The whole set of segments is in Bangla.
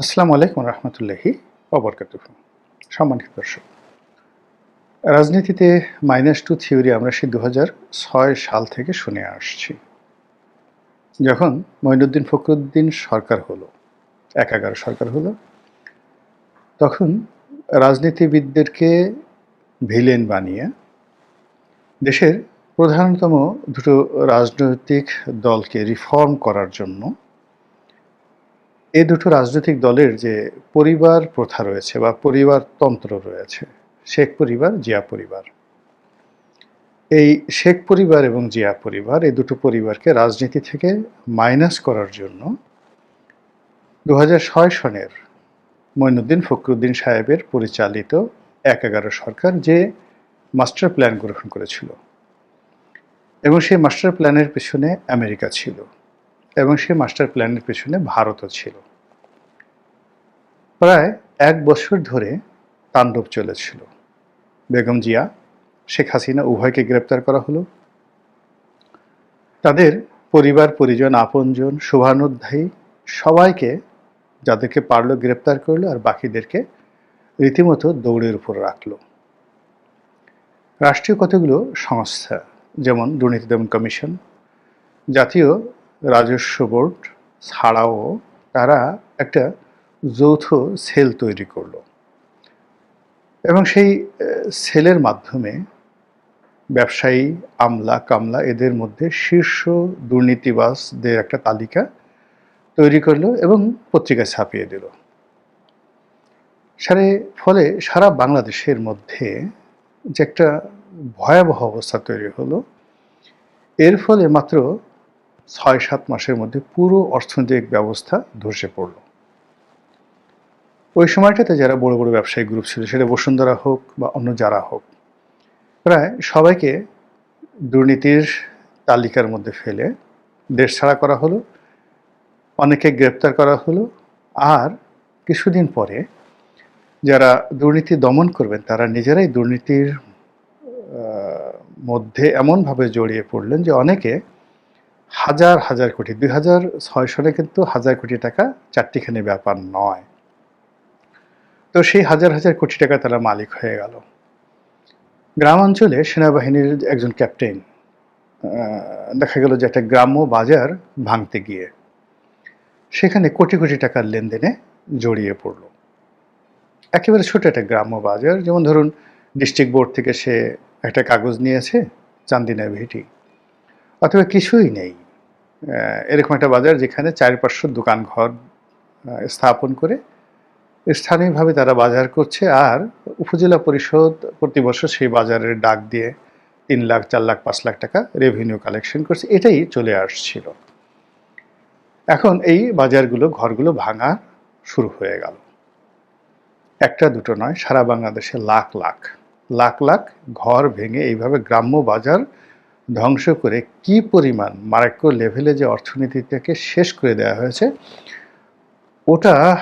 আসসালামু আলাইকুম রহমতুল্লাহি অবরকাত সম্মানিত দর্শক, রাজনীতিতে মাইনাস টু থিওরি আমরা সেই দু ছয় সাল থেকে শুনে আসছি। যখন মঈনুদ্দিন ফখরুদ্দিন সরকার হলো, এক এগারো সরকার হলো, তখন রাজনীতিবিদদেরকে ভিলেন বানিয়ে দেশের প্রধানতম দুটো রাজনৈতিক দলকে রিফর্ম করার জন্য এই দুটো রাজনৈতিক দলের যে পরিবার প্রথা রয়েছে বা পরিবারতন্ত্র রয়েছে, শেখ পরিবার, জিয়া পরিবার। এই শেখ পরিবার এবং জিয়া পরিবার, এই দুটো পরিবারকে রাজনীতি থেকে মাইনাস করার জন্য দু সনের মঈনুদ্দিন ফখরুদ্দিন সাহেবের পরিচালিত এক এগারো সরকার যে মাস্টার প্ল্যান গ্রহণ করেছিল। এবং সেই মাস্টার প্ল্যানের পেছনে আমেরিকা ছিল। এবং সেই মাস্টার প্ল্যানের পেছনে ভারতও ছিল। প্রায় এক বছর ধরে তাণ্ডব চলেছিল। বেগম জিয়া, শেখ হাসিনা উভয়কে গ্রেপ্তার করা হলো। তাদের পরিবার, পরিজন, আপনজন, শুভানুধ্যায়ী সবাইকে যাদেরকে পারল গ্রেপ্তার করল আর বাকিদেরকে রীতিমতো দৌড়ের উপর রাখল। রাষ্ট্রীয় কতগুলো সংস্থা, যেমন দুর্নীতি দমন কমিশন, জাতীয় রাজস্ব বোর্ড ছাড়াও তারা একটা যৌথ সেল তৈরি করল। এবং সেই সেলের মাধ্যমে ব্যবসায়ী আমলা কামলা এদের মধ্যে শীর্ষ দুর্নীতিবাসদের একটা তালিকা তৈরি করল এবং পত্রিকায় ছাপিয়ে দিল। সারে, ফলে সারা বাংলাদেশের মধ্যে যে একটা ভয়াবহ অবস্থা তৈরি হলো, এর ফলে মাত্র ছয় সাত মাসের মধ্যে পুরো অর্থনৈতিক ব্যবস্থা ধসে পড়ল। ওই সময়টাতে যারা বড় বড় ব্যবসায়ী গ্রুপ ছিল, সেটা বসুন্ধরা হোক বা অন্য যারা হোক, প্রায় সবাইকে দুর্নীতির তালিকার মধ্যে ফেলে দেশ ছাড়া করা হলো অনেকে গ্রেপ্তার করা হলো, আর কিছুদিন পরে যারা দুর্নীতি দমন করবেন, তারা নিজেরাই দুর্নীতির মধ্যে এমনভাবে জড়িয়ে পড়লেন যে অনেকে হাজার হাজার কোটি দুই হাজার ছয় সালে কিন্তু হাজার কোটি টাকা চারটিখানি ব্যাপার নয়। তো সেই হাজার হাজার কোটি টাকা তারা মালিক হয়ে গেল। গ্রামাঞ্চলে সেনাবাহিনীর একজন ক্যাপ্টেন দেখা গেল যে একটা গ্রাম্য বাজার ভাঙতে গিয়ে সেখানে কোটি কোটি টাকার লেনদেনে জড়িয়ে পড়ল। একেবারে ছোট একটা গ্রাম্য বাজার, যেমন ধরুন ডিস্ট্রিক্ট বোর্ড থেকে সে একটা কাগজ নিয়েছে, চান্দিনা ভিটি। অথবা কিছুই নেই। এরকম একটা বাজার যেখানে চারপাশে দোকান ঘর স্থাপন করে স্থানীয়ভাবে তারা বাজার করছে আর উপজেলা পরিষদ প্রতি বছর সেই বাজারের ডাক দিয়ে তিন লাখ, চার লাখ, পাঁচ লাখ টাকা রেভিনিউ কালেকশন করছে। এটাই চলে আসছিল। এখন এই বাজারগুলো, ঘরগুলো ভাঙা শুরু হয়ে গেল। একটা দুটো নয়, সারা বাংলাদেশে লাখ লাখ লাখ লাখ ঘর ভেঙে এইভাবে গ্রাম্য বাজার ধ্বংস করে কি পরিমাণ মারাক্য লেভেলে যে অর্থনীতিটাকে শেষ করে দেওয়া হয়েছে, ওটা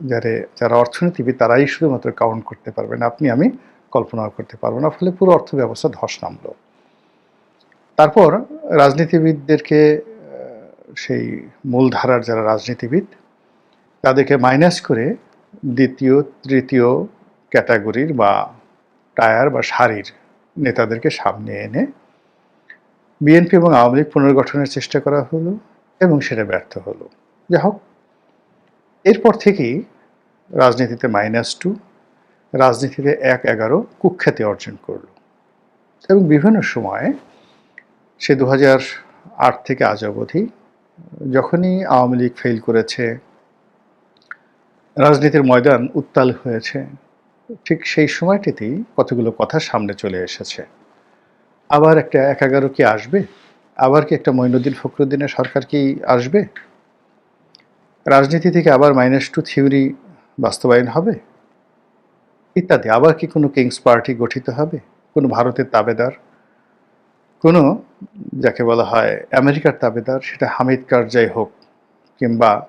যারে, যারা অর্থনীতিবিদ তারাই শুধুমাত্র কাউন্ট করতে পারবেন। আপনি, আমি কল্পনাও করতে পারব না, ফলে পুরো অর্থ ব্যবস্থা ধস নামলো। তারপর রাজনীতিবিদদেরকে সেই মূলধারার যারা রাজনীতিবিদ, তাদেরকে মাইনাস করে দ্বিতীয়, তৃতীয় ক্যাটাগরির বা টায়ার বা সারির নেতাদেরকে সামনে এনে বিএনপি এবং আওয়ামী লীগ পুনর্গঠনের চেষ্টা করা হলো এবং সেটা ব্যর্থ হলো। যাই হোক, এরপর থেকেই রাজনীতিতে মাইনাস টু রাজনীতিতে এক এগারো কুখ্যাতি অর্জন করল। এবং বিভিন্ন সময়ে সে দু আট থেকে আজ অবধি যখনই আওয়ামী লীগ ফেল করেছে, রাজনীতির ময়দান উত্তাল হয়েছে ঠিক সেই সময়টিতেই কতগুলো কথা সামনে চলে এসেছে। আবার একটা এক এগারো কি আসবে? আবার কি একটা মঈনুদ্দিন ফখরুদ্দিনের সরকার কি আসবে? রাজনীতি থেকে আবার মাইনাস টু থিওরি বাস্তবায়ন হবে? ইত্যাদি। আবার কি কোনো কিংস পার্টি গঠিত হবে? কোনো ভারতের তাবেদার? কোনো যাকে বলা হয় আমেরিকার তাবেদার, সেটা হামিদ কারজাই হোক, কিংবা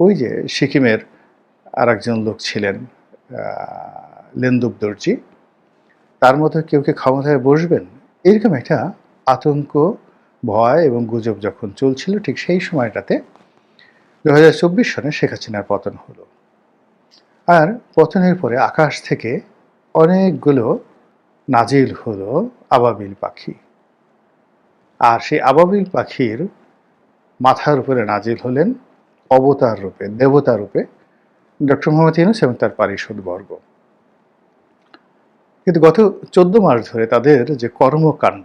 ওই যে সিকিমের আর লোক ছিলেন লেন্দুব দর্জি, তার মতো কেউ কে ক্ষমতায় বসবেন? এরকম একটা আতঙ্ক, ভয় এবং গুজব যখন চলছিল, ঠিক সেই সময়টাতে দু হাজার চব্বিশ সনে শেখ হাসিনার পতন হলো। আর পতনের পরে আকাশ থেকে অনেকগুলো নাজিল হলো আবাবিল পাখি। আর সেই আবাবিল পাখির মাথার উপরে নাজিল হলেন অবতার রূপে, দেবতা রূপে ডক্টর মোহাম্মদ ইউনুস এবং তার পারিষদ বর্গ। কিন্তু গত চোদ্দ মাস ধরে তাদের যে কর্মকাণ্ড,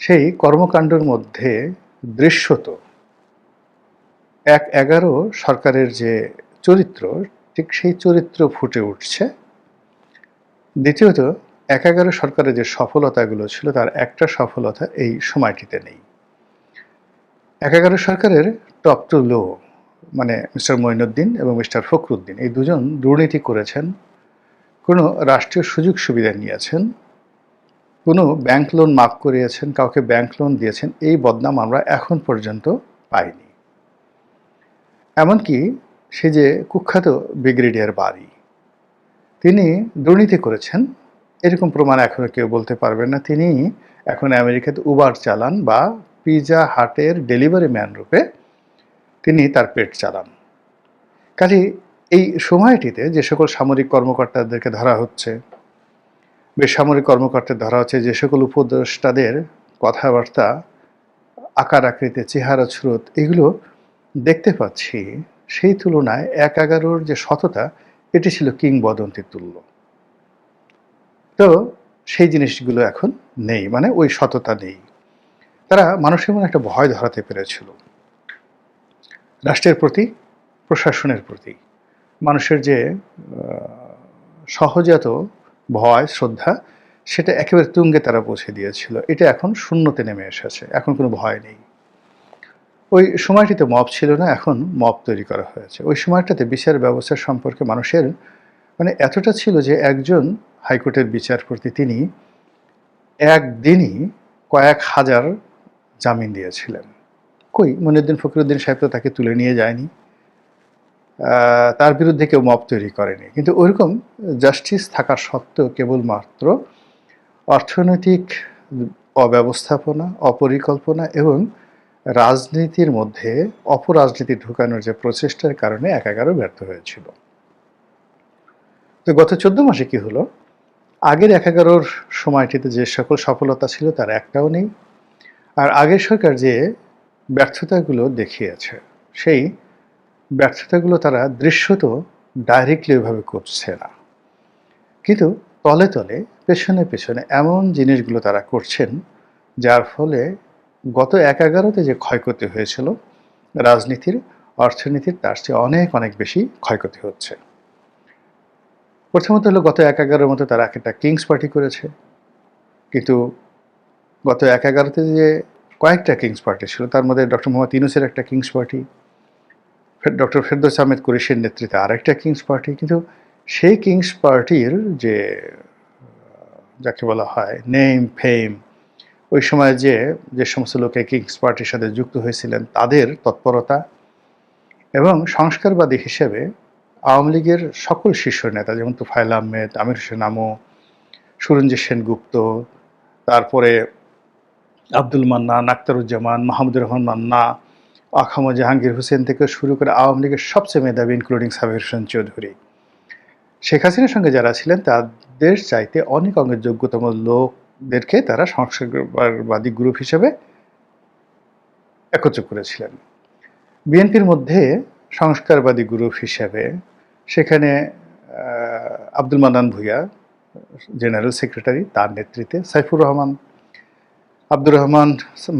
সেই কর্মকাণ্ডের মধ্যে দৃশ্যত এক এগারো সরকারের যে চরিত্র, ঠিক সেই চরিত্র ফুটে উঠছে। দ্বিতীয়ত, এক এগারো সরকারের যে সফলতাগুলো ছিল, তার একটা সফলতা এই সময়টিতে নেই। এক এগারো সরকারের টপ টু লো মানে মিস্টার মঈনুদ্দিন এবং মিস্টার ফখরুদ্দিন, এই দুজন দুর্নীতি করেছেন। কোনো রাষ্ট্রীয় সুযোগ সুবিধা নিয়েছেন? কোনো ব্যাংক লোন মাফ করিয়েছেন? কাউকে ব্যাংক লোন দিয়েছেন? এই বদনাম আমরা এখন পর্যন্ত পাইনি। এমনকি সে যে কুখ্যাত ব্রিগেডিয়ার বাড়ি, তিনি দুর্নীতি করেছেন। এরকম প্রমাণ এখনও কেউ বলতে পারবেন না। তিনি এখন আমেরিকাতে উবার চালান বা পিজা হাটের ডেলিভারি ম্যান রূপে তিনি তার পেট চালান। কাজে এই সময়টিতে যে সকল সামরিক কর্মকর্তাদেরকে ধরা হচ্ছে, বেসামরিক কর্মকর্তাদের ধরা হচ্ছে, যে সকল উপদেষ্টাদের কথাবার্তা, আকার আকৃতি, চেহারা, স্রোত, এগুলো দেখতে পাচ্ছি, সেই তুলনায় এক এগারোর যে সততা, এটি ছিল কিংবদন্তির তুল্য। তো সেই জিনিসগুলো এখন নেই মানে ওই সততা নেই। তারা মানুষের মনে একটা ভয় ধরাতে পেরেছিল। রাষ্ট্রের প্রতি, প্রশাসনের প্রতি। মানুষের যে সহজাত ভয়, শ্রদ্ধা, সেটা একেবারে তুঙ্গে তারা পৌঁছে দিয়েছিল। এটা এখন শূন্যতে নেমে এসেছে। এখন কোনো ভয় নেই। ওই সময়টিতে মব ছিল না, এখন মব তৈরি করা হয়েছে। ওই সময়টাতে বিচার ব্যবস্থা সম্পর্কে মানুষের মানে এতটা ছিল যে, একজন হাইকোর্টের বিচারপতি তিনি একদিনই কয়েক হাজার জামিন দিয়েছিলেন। কই? মনিউদ্দিন ফখরুদ্দিন সাহেব তো তাকে তুলে নিয়ে যায়নি। তার বিরুদ্ধে কেউ মব তৈরি করেনি। কিন্তু ওইরকম জাস্টিস থাকা সত্ত্বেও কেবলমাত্র অর্থনৈতিক অব্যবস্থাপনা, অপরিকল্পনা এবং রাজনীতির মধ্যে অপরাজনীতি ঢুকানোর যে প্রচেষ্টার কারণে এক এগারো ব্যর্থ হয়েছিল। তো গত চোদ্দ মাসে কি হলো? আগের এক এগারোর সময়টিতে যে সকল সফলতা ছিল তার একটাও নেই। আর আগের সরকার যে ব্যর্থতাগুলো দেখিয়েছে, সেই ব্যর্থতাগুলো তারা দৃশ্যত ডাইরেক্টলি ওইভাবে করছে না। কিন্তু তলে তলে, পেছনে পেছনে এমন জিনিসগুলো তারা করছেন, যার ফলে গত এক এগারোতে যে ক্ষয়ক্ষতি হয়েছিল, রাজনীতির, অর্থনীতির তার চেয়ে অনেক অনেক বেশি ক্ষয়ক্ষতি হচ্ছে। প্রথমত হলো গত এক এগারোর মতো তারা একটা কিংস পার্টি করেছে। কিন্তু গত এক এগারোতে যে কয়েকটা কিংস পার্টি ছিল, তার মধ্যে ডক্টর মোহাম্মদ ইনুসের একটা kings party doctor Ferdous Ahmed কুরেশির নেতৃত্বে আরেকটা কিংস পার্টি, কিন্তু সেই কিংস পার্টির যে যাকে বলা হয়, নেম, ফেম, ওই সময় যে যে সমস্ত লোকে কিংস পার্টির সাথে যুক্ত হয়েছিলেন, তাদের তৎপরতা এবং সংস্কারবাদী হিসেবে আওয়ামী লীগের সকল শীর্ষ নেতা, যেমন তুফাইল আহমেদ, আমির হোসেন আমো, সুরঞ্জিত সেনগুপ্ত, তারপরে আব্দুল মান্না, নাক্তারুজ্জামান, মাহমুদুর রহমান মান্না আখামা জাহাঙ্গীর হোসেন থেকে শুরু করে আওয়ামী লীগের সবচেয়ে মেধাবী ইনক্লুডিং সাবির হোসেন চৌধুরী। শেখ হাসিনার সঙ্গে যারা ছিলেন, তাদের চাইতে অনেক অঙ্গের যোগ্যতম লোকদেরকে তারা সংস্কারবাদী গ্রুপ হিসেবে একত্র করেছিলেন। বিএনপির মধ্যে সংস্কারবাদী গ্রুপ হিসেবে সেখানে আব্দুল মান্নান ভুইয়া জেনারেল সেক্রেটারি তার নেতৃত্বে সাইফুর রহমান, আব্দুর রহমান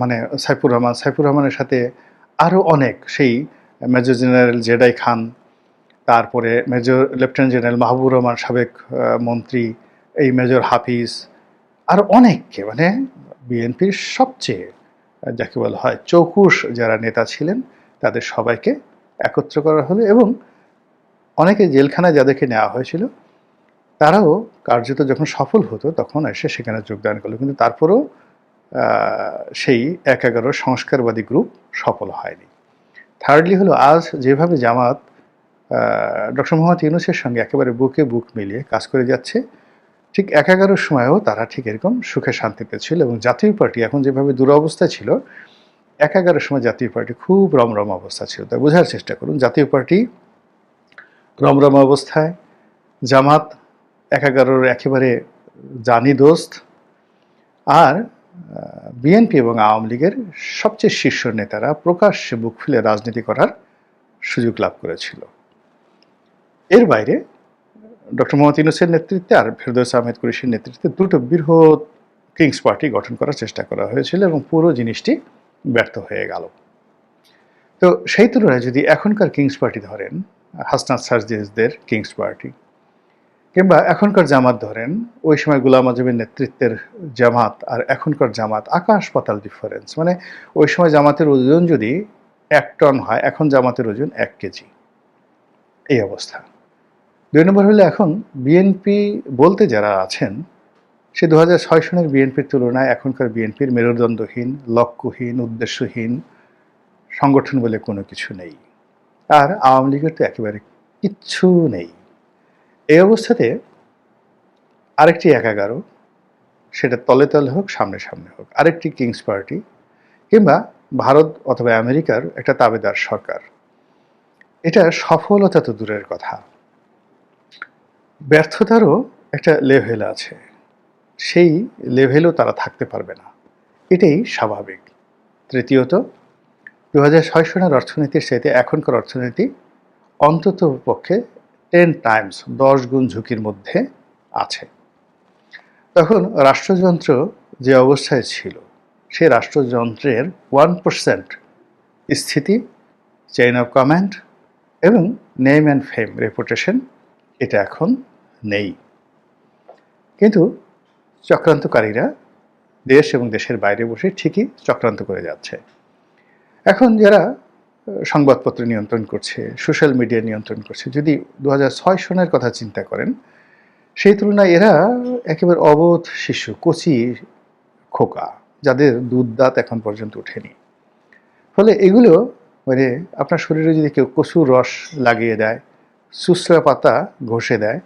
মানে সাইফুর রহমান, সাইফুর রহমানের সাথে আরও অনেক। সেই মেজর জেনারেল জেডাই খান, তারপরে major lieutenant general Mahbub Rahman সাবেক মন্ত্রী, এই মেজর হাফিজ, আর অনেককে মানে বিএনপির সবচেয়ে, যাকে বলা হয় চৌকুশ যারা নেতা ছিলেন, তাদের সবাইকে একত্র করা হলো এবং অনেকে জেলখানায় যাদেরকে নেওয়া হয়েছিল, তারাও কার্যত যখন সফল হতো তখন এসে সেখানে যোগদান করল। কিন্তু তারপরেও সেই এক এগারো সংস্কারবাদী গ্রুপ সফল হয়নি। থার্ডলি হলো আজ যেভাবে জামাত ডক্টর মোহাম্মদ ইউনুসের সঙ্গে একেবারে বুকে বুক মিলিয়ে কাজ করে যাচ্ছে, ঠিক এক এগারোর সময়ও তারা ঠিক এরকম সুখে শান্তিতে ছিল এবং জাতীয় পার্টি এখন যেভাবে দুরবস্থা ছিল, এক এগারোর সময় জাতীয় পার্টি খুব রমরম অবস্থা ছিল। তাই বোঝার চেষ্টা করুন, জাতীয় পার্টি রমরম অবস্থায়, জামাত এক এগারোর একেবারে জানি দোস্ত, আর বিএনপি এবং আওয়ামী লীগের সবচেয়ে শীর্ষ নেতারা প্রকাশ্যে বুক খুলে রাজনীতি করার সুযোগ লাভ করেছিল। এর বাইরে ডক্টর মোহাম্মদ ইউনুসের নেতৃত্বে আর ফেরদৌস আহমেদ কুরেশির নেতৃত্বে দুটো বৃহৎ কিংস পার্টি গঠন করার চেষ্টা করা হয়েছিল এবং পুরো জিনিসটি ব্যর্থ হয়ে গেল। তো সেই তুলনায় যদি এখনকার কিংস পার্টি ধরেন, হাসনাত সার্জিসদের কিংস পার্টি কিংবা এখনকার জামাত ধরেন, ওই সময় গুলাম আজমের নেতৃত্বের জামাত আর এখনকার জামাত, আকাশ পাতাল ডিফারেন্স মানে ওই সময় জামাতের ওজন যদি এক টন হয়, এখন জামাতের ওজন এক কেজি। এই অবস্থা। দুই নম্বর হলে এখন বিএনপি বলতে যারা আছেন, সে দু হাজার ছয় সনের বিএনপির তুলনায় এখনকার বিএনপির মেরুদণ্ডহীন, লক্ষ্যহীন, উদ্দেশ্যহীন সংগঠন বলে কোনো কিছু নেই। আর আওয়ামী লীগের তো একেবারে কিচ্ছু নেই। এই অবস্থাতে আরেকটি এক এগারো সেটা তলে তলে হোক, সামনে সামনে হোক, আরেকটি কিংস পার্টি কিংবা ভারত অথবা আমেরিকার একটা তাবেদার সরকার। এটা সফলতা তো দূরের কথা। ব্যর্থতারও একটা লেভেল আছে। সেই লেভেলও তারা থাকতে পারবে না। এটাই স্বাভাবিক। তৃতীয়ত দু হাজার ছয় সনের অর্থনীতির সাথে এখনকার অর্থনীতি অন্তত পক্ষে টেন টাইমস দশ গুণ ঝুঁকির মধ্যে আছে। তখন রাষ্ট্রযন্ত্র যে অবস্থায় ছিল, সে রাষ্ট্রযন্ত্রের ওয়ান পার্সেন্ট স্থিতি চেইন অফ কমান্ড এবং নেম অ্যান্ড ফেম রেপুটেশন এটা এখন নেই। কিন্তু চক্রান্তকারীরা দেশ এবং দেশের বাইরে বসে ঠিকই চক্রান্ত করে যাচ্ছে। এখন যারা সংবাদপত্র নিয়ন্ত্রণ করছে, সোশ্যাল মিডিয়া নিয়ন্ত্রণ করছে। যদি দু ছয় সনের কথা চিন্তা করেন, সেই তুলনায় এরা একেবারে অবোধ শিশু, কচি খোকা, যাদের দুধ দাঁত এখন পর্যন্ত ওঠেনি। ফলে এগুলো মানে আপনার শরীরে যদি কেউ কচুর রস লাগিয়ে দেয়, সুসরা পাতা ঘষে দেয়,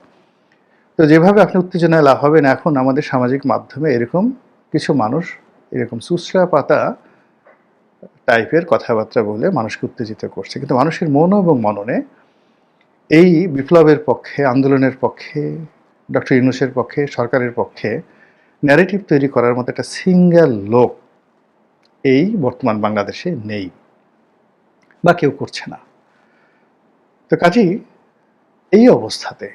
তো যেভাবে আপনি উত্তেজনায় লাভ হবেন এখন আমাদের সামাজিক মাধ্যমে এরকম কিছু মানুষ, এরকম সুসরা পাতা টাইপের কথাবার্তা বলে মানুষকে উত্তেজিত করছে। কিন্তু মানুষের মন এবং মননে এই বিপ্লবের পক্ষে, আন্দোলনের পক্ষে, ডক্টর ইউনুসের পক্ষে, সরকারের পক্ষে ন্যারেটিভ তৈরি করার মতো একটা সিঙ্গেল লোক এই বর্তমান বাংলাদেশে নেই বা কেউ করছে না। তো কাজেই এই অবস্থাতে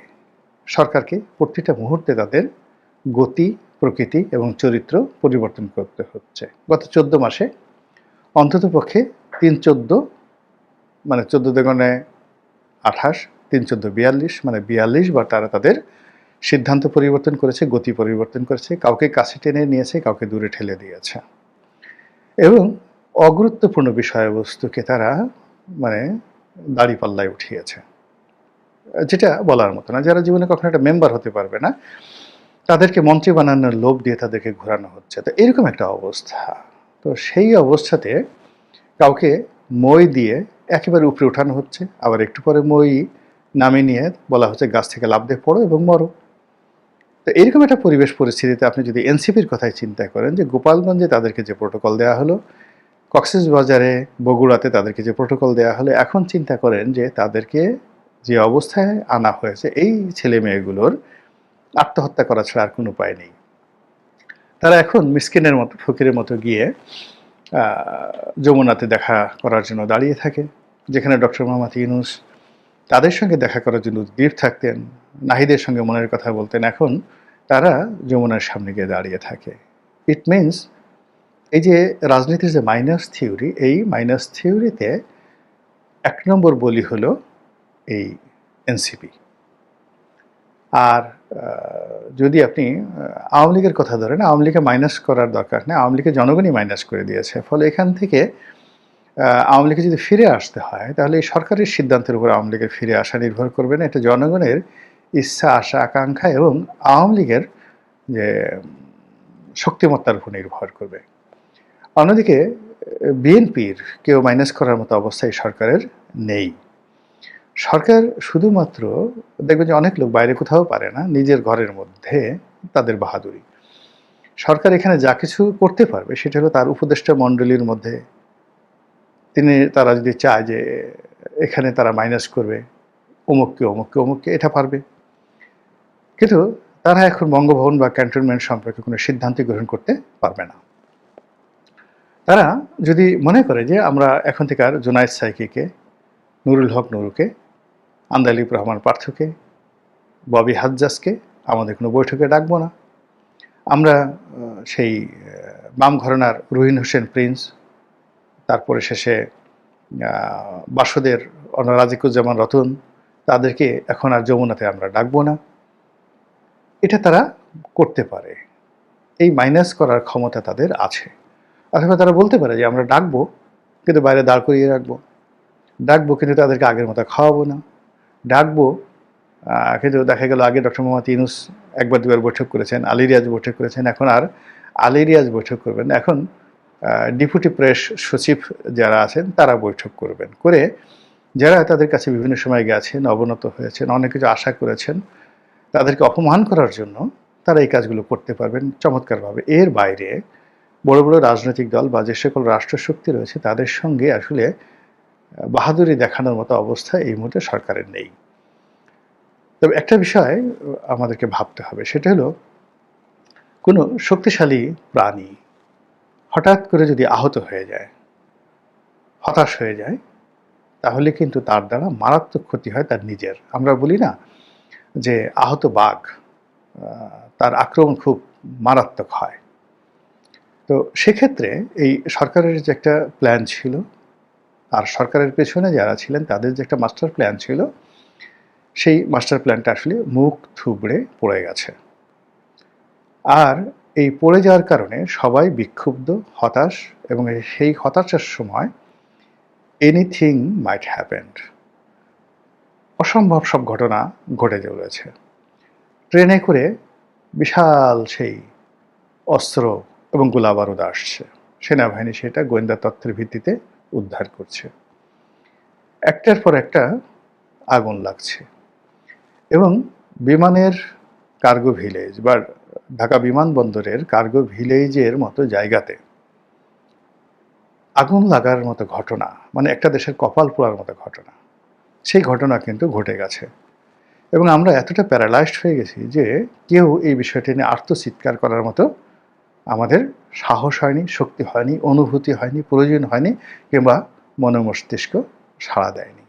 সরকারকে প্রতিটা মুহূর্তে তাদের গতি, প্রকৃতি এবং চরিত্র পরিবর্তন করতে হচ্ছে। গত চোদ্দ মাসে অন্তত পক্ষে তিন চোদ্দ মানে চোদ্দ দেগণে আঠাশ, তিন চোদ্দ বিয়াল্লিশ মানে বিয়াল্লিশ বার তারা তাদের সিদ্ধান্ত পরিবর্তন করেছে, গতি পরিবর্তন করেছে, কাউকে কাছে টেনে নিয়েছে, কাউকে দূরে ঠেলে দিয়েছে। এবং অগুরুত্বপূর্ণ বিষয়বস্তুকে তারা মানে দাড়ি পাল্লায় উঠিয়েছে। যেটা বলার মতো না, যারা জীবনে কখনো একটা মেম্বার হতে পারবে না, তাদেরকে মন্ত্রী বানানোর লোভ দিয়ে তাদেরকে ঘোরানো হচ্ছে। তো এরকম একটা অবস্থা। তো সেই অবস্থাতে কাউকে মই দিয়ে একেবারে উপরে উঠানো হচ্ছে। আবার একটু পরে মই নামিয়ে নিয়ে বলা হচ্ছে, গাছ থেকে লাভ দিয়ে পড়ো এবং মরো। তো এরকম একটা পরিবেশ পরিস্থিতিতে আপনি যদি এনসিপির কথাই চিন্তা করেন যে গোপালগঞ্জে তাদেরকে যে প্রোটোকল দেওয়া হলো, কক্সেস বাজারে, বগুড়াতে তাদেরকে যে প্রোটোকল দেওয়া হলো, এখন চিন্তা করেন যে তাদেরকে যে অবস্থায় আনা হয়েছে এই ছেলে মেয়েগুলোর আত্মহত্যা করা ছাড়া আর কোনো উপায় নেই। তারা এখন মিসকিনের মতো, ফকিরের মতো গিয়ে যমুনাতে দেখা করার জন্য দাঁড়িয়ে থাকে, যেখানে ডক্টর মোহাম্মদ ইউনুস তাদের সঙ্গে দেখা করার জন্য উদ্গ্রীব থাকতেন, নাহিদের সঙ্গে মনের কথা বলতেন। এখন তারা যমুনার সামনে গিয়ে দাঁড়িয়ে থাকে। ইট মিনস এই যে রাজনীতির যে মাইনাস থিওরি এই মাইনাস থিওরিতে এক নম্বর বলি হলো এই এনসিপি আর যদি আপনি আওয়ামী লীগের কথা ধরেন, আওয়ামী লীগকে মাইনাস করার দরকার নেই, আওয়ামী লীগের জনগণই মাইনাস করে দিয়েছে। ফলে এখান থেকে আওয়ামী লীগে যদি ফিরে আসতে হয়, তাহলে এই সরকারের সিদ্ধান্তের উপর আওয়ামী লীগের ফিরে আসা নির্ভর করবে না। এটা জনগণের ইচ্ছা, আশা, আকাঙ্ক্ষা এবং আওয়ামী লীগের যে শক্তিমত্তার উপর নির্ভর করবে। অন্যদিকে বিএনপির কেউ মাইনাস করার মতো অবস্থায় সরকারের নেই। সরকার শুধুমাত্র দেখবেন যে অনেক লোক বাইরে কোথাও পারে না, নিজের ঘরের মধ্যে তাদের বাহাদুরি। সরকার এখানে যা কিছু করতে পারবে সেটা হলো তার উপদেষ্টা মণ্ডলীর মধ্যে তিনি তারা যদি চায় যে এখানে তারা মাইনাস করবে, অমুককে অমুককে অমুককে এটা পারবে। কিন্তু তারা এখন বঙ্গভবন বা ক্যান্টনমেন্ট সম্পর্কে কোনো সিদ্ধান্ত গ্রহণ করতে পারবে না। তারা যদি মনে করে যে আমরা এখন থেকে আর জোনায়েদ সাইকিকে, নুরুল হক নুরুকে আন্দালিব রহমান পার্থকে, ববি হাজ্জাসকে আমাদের কোনো বৈঠকে ডাকবো না। আমরা সেই বাম ঘরানার রুহিন হোসেন প্রিন্স, তারপরে শেষে বাসদের রাজিকুজ্জামান রতন, তাদেরকে এখন আর যমুনাতে আমরা ডাকবো না। এটা তারা করতে পারে। এই মাইনাস করার ক্ষমতা তাদের আছে। অথবা তারা বলতে পারে যে আমরা ডাকবো, কিন্তু বাইরে দাঁড় করিয়ে রাখব। ডাকবো, কিন্তু তাদেরকে আগের মতো খাওয়াবো না। ডাকবো কিন্তু দেখা গেল আগে ডক্টর মোহাম্মদ ইউনুস একবার দুবার বৈঠক করেছেন আলী রিয়াজ বৈঠক করেছেন, এখন আর আলী রিয়াজ বৈঠক করবেন। এখন ডিপুটি প্রেস সচিব যারা আছেন তারা বৈঠক করবেন করে যারা তাদের কাছে বিভিন্ন সময় গেছেন, অবনত হয়েছেন, অনেক কিছু আশা করেছেন, তাদেরকে অপমান করার জন্য তারা এই কাজগুলো করতে পারবেন চমৎকারভাবে এর বাইরে বড় বড় রাজনৈতিক দল বা যে সকল রাষ্ট্রশক্তি রয়েছে তাদের সঙ্গে আসলে বাহাদুরি দেখানোর মতো অবস্থা এই মুহূর্তে সরকারের নেই। তবে একটা বিষয় আমাদেরকে ভাবতে হবে, সেটা হলো কোনো শক্তিশালী প্রাণী হঠাৎ করে যদি আহত হয়ে যায়, হতাশ হয়ে যায়, তাহলে কিন্তু তার দ্বারা মারাত্মক ক্ষতি হয় তার নিজের। আমরা বলি না যে আহত বাঘ তার আক্রমণ খুব মারাত্মক হয়। তো সেক্ষেত্রে এই সরকারের যে একটা প্ল্যান ছিল আর সরকারের পেছনে যারা ছিলেন, তাদের যে একটা মাস্টার প্ল্যান ছিল, সেই মাস্টার প্ল্যানটা আসলে মুখ থুবড়ে পড়ে গেছে। আর এই পড়ে যাওয়ার কারণে সবাই বিক্ষুব্ধ, হতাশ এবং সেই হতাশার সময় এনিথিং মাইট হ্যাপেন্ড অসম্ভব সব ঘটনা ঘটে চলেছে। ট্রেনে করে বিশাল সেই অস্ত্র এবং গোলাবারুদ আসছে। সেনাবাহিনী সেটা গোয়েন্দা তথ্যের ভিত্তিতে উদ্ধার করছে। একটার পর একটা আগুন লাগছে এবং বিমানের কার্গো ভিলেজ বা ঢাকা বিমানবন্দরের কার্গো ভিলেজের মতো জায়গাতে আগুন লাগার মতো ঘটনা মানে একটা দেশের কপাল পোড়ার মতো ঘটনা, সেই ঘটনা কিন্তু ঘটে গেছে। এবং আমরা এতটা প্যারালাইজড হয়ে গেছি যে কেউ এই বিষয়টি নিয়ে আর্তচিৎকার করার মতো আমাদের সাহস হয়নি, শক্তি হয়নি, অনুভূতি হয়নি, প্রয়োজন হয়নি কিংবা মনোমস্তিষ্ক সাড়া দেয়নি।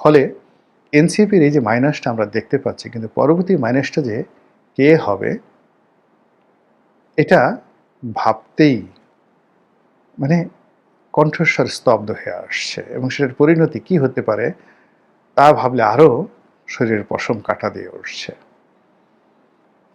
ফলে এনসিপির এই যে মাইনাসটা আমরা দেখতে পাচ্ছি, কিন্তু পরবর্তী মাইনাসটা যে কে হবে, এটা ভাবতেই মানে কণ্ঠস্বর স্তব্ধ হয়ে আসছে এবং সেটার পরিণতি কি হতে পারে তা ভাবলে আরও শরীরের পশম কাটা দিয়ে উঠছে।